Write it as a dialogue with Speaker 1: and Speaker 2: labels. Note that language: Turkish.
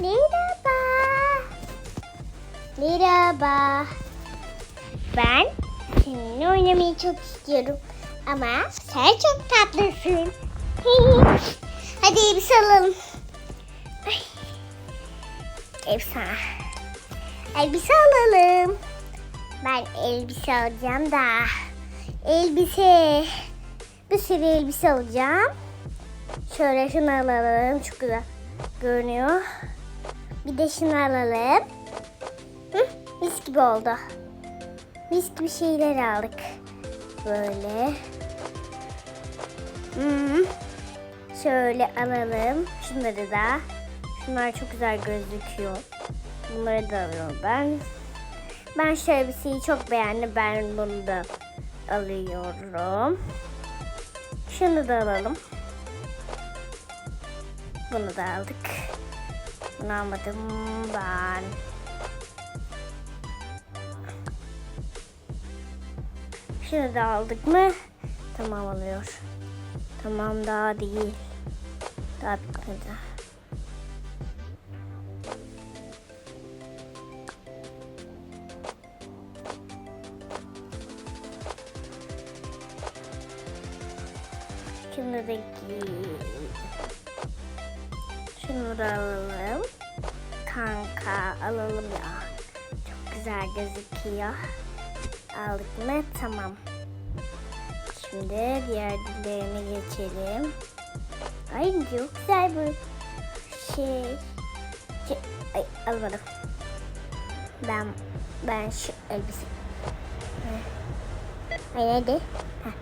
Speaker 1: Merhaba. Merhaba. Ben seninle oynamayı çok istiyorum. Ama sen çok tatlısın. Hadi elbise alalım. Ay. Efsane. Elbise alalım. Ben elbise alacağım da. Elbise. Bir sürü elbise alacağım. Şöyle şunu alalım. Çok güzel görünüyor. Bir alalım. Hı, mis gibi oldu. Mis gibi şeyler aldık. Böyle. Hmm. Şöyle alalım. Şunları da. Şunlar çok güzel gözüküyor. Bunları da alıyorum ben. Ben şu elbiseyi çok beğendim. Ben bunu da alıyorum. Şunu da alalım. Bunu da aldık. Bunu almadım ben. Şunu da aldık mı? Tamam oluyor. Tamam daha değil. Daha bitmedi. Şunu da giy. Da alalım. Kanka alalım ya. Çok güzel gözüküyor. Aldık mı? Tamam. Şimdi diğer dillerine geçelim. Ay çok güzel bu şey. şey ay almadım. Ben ben şu elbise. Ay nerede? Heh.